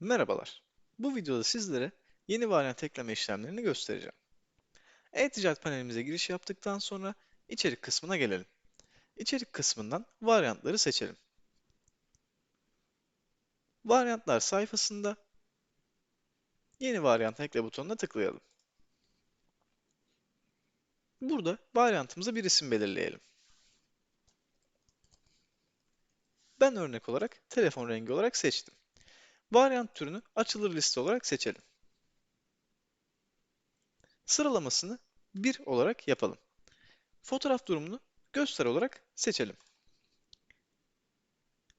Merhabalar. Bu videoda sizlere yeni varyant ekleme işlemlerini göstereceğim. E-ticaret panelimize giriş yaptıktan sonra içerik kısmına gelelim. İçerik kısmından varyantları seçelim. Varyantlar sayfasında yeni varyant ekle butonuna tıklayalım. Burada varyantımıza bir isim belirleyelim. Ben örnek olarak telefon rengi olarak seçtim. Varyant türünü açılır liste olarak seçelim. Sıralamasını 1 olarak yapalım. Fotoğraf durumunu göster olarak seçelim.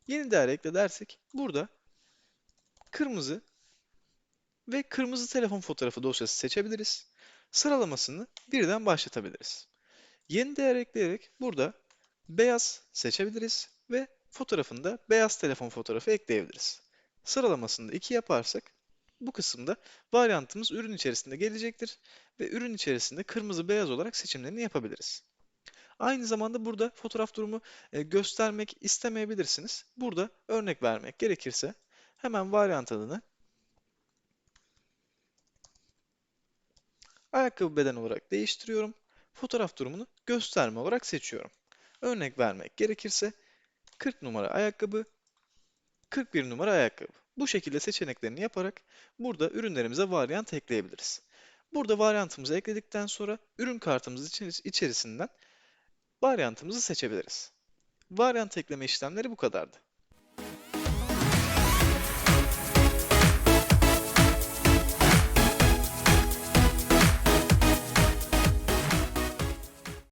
Yeni değer ekle dersek burada kırmızı ve kırmızı telefon fotoğrafı dosyası seçebiliriz. Sıralamasını birden başlatabiliriz. Yeni değer ekleyerek burada beyaz seçebiliriz ve fotoğrafında beyaz telefon fotoğrafı ekleyebiliriz sıralamasını da 2 yaparsak bu kısımda varyantımız ürün içerisinde gelecektir ve ürün içerisinde kırmızı beyaz olarak seçimlerini yapabiliriz. Aynı zamanda burada fotoğraf durumu e, göstermek istemeyebilirsiniz. Burada örnek vermek gerekirse hemen varyant adını ayakkabı beden olarak değiştiriyorum. Fotoğraf durumunu gösterme olarak seçiyorum. Örnek vermek gerekirse 40 numara ayakkabı 41 numara ayakkabı. Bu şekilde seçeneklerini yaparak burada ürünlerimize varyant ekleyebiliriz. Burada varyantımızı ekledikten sonra ürün kartımız içerisinden varyantımızı seçebiliriz. Varyant ekleme işlemleri bu kadardı.